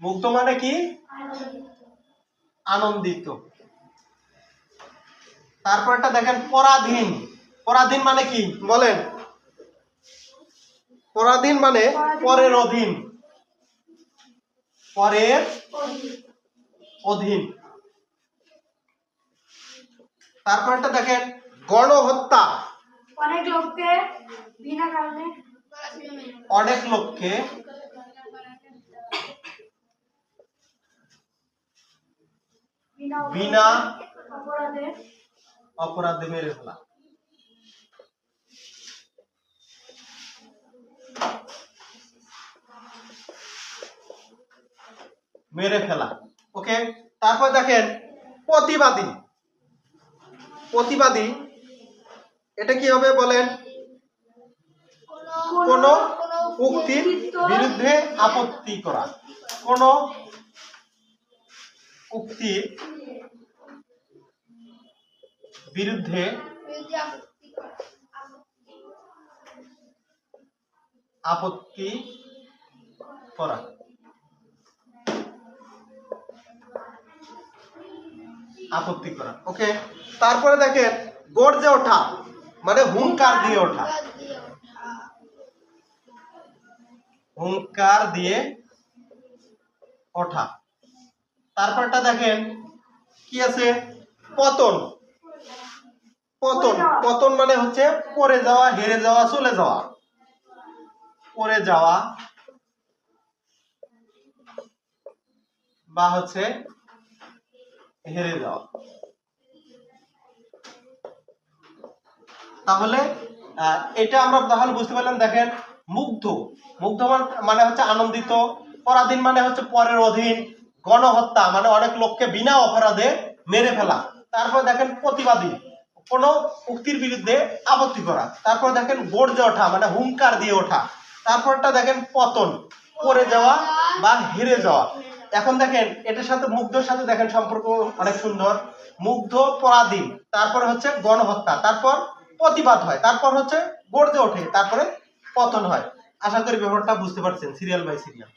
মুগ্ধ মানে কি? আনন্দিত। তারপরটা দেখেন পরাধীন। পরাধীন মানে কি? বলেন। পরাধীন মানে পরের অধীন। পরের অধীন। তারপরটা দেখেন গণহত্যা। অনেক লোককে বিনা কারণে। অনেক লোককে বিনা অপরাধে মেরে ফেলা। মেরে ফেলা। ওকে? তারপর দেখেন, প্রতিবাদী। প্রতিবাদী, এটা কি হবে বলেন? কোন উক্তির বিরুদ্ধে আপত্তি করা। কোন উক্তির বিরুদ্ধে আপত্তি করা। আপত্তি করা। ওকে? তারপরে দেখেন, গর্জে ওঠা মানে হুঙ্কার দিয়ে ওঠা। হুঙ্কার দিয়ে ওঠা। তারপরটা দেখেন কি আছে? পতন। পতন। পতন মানে হচ্ছে পড়ে যাওয়া হেরে যাওয়া চলে যাওয়া। পড়ে যাওয়া বা হচ্ছে হেরে যাওয়া। তাহলে আহ, এটা আমরা তাহলে বুঝতে পারলাম দেখেন মুগ্ধ। মুগ্ধ মানে হচ্ছে আনন্দিত। পরাধীন মানে হচ্ছে পরের অধীন। গণহত্যা মানে অনেক লোককে বিনা অপরাধে মেরে ফেলা। তারপর দেখেন প্রতিবাদী, কোন উক্তির বিরুদ্ধে আপত্তি করা। তারপর দেখেন গর্জে ওঠা মানে হুঙ্কার দিয়ে ওঠা। তারপরটা দেখেন পতন, পড়ে যাওয়া বা হেরে যাওয়া। এখন দেখেন, এটার সাথে মুগ্ধর সাথে দেখেন সম্পর্ক অনেক সুন্দর। মুগ্ধ, পরাধীন, তারপরে হচ্ছে গণহত্যা, তারপর প্রতিবাদ হয়, তারপর হচ্ছে গর্জে ওঠে, তারপরে পতন হয়। আশা করি ব্যাপারটা বুঝতে পারছেন, সিরিয়াল বাই সিরিয়াল।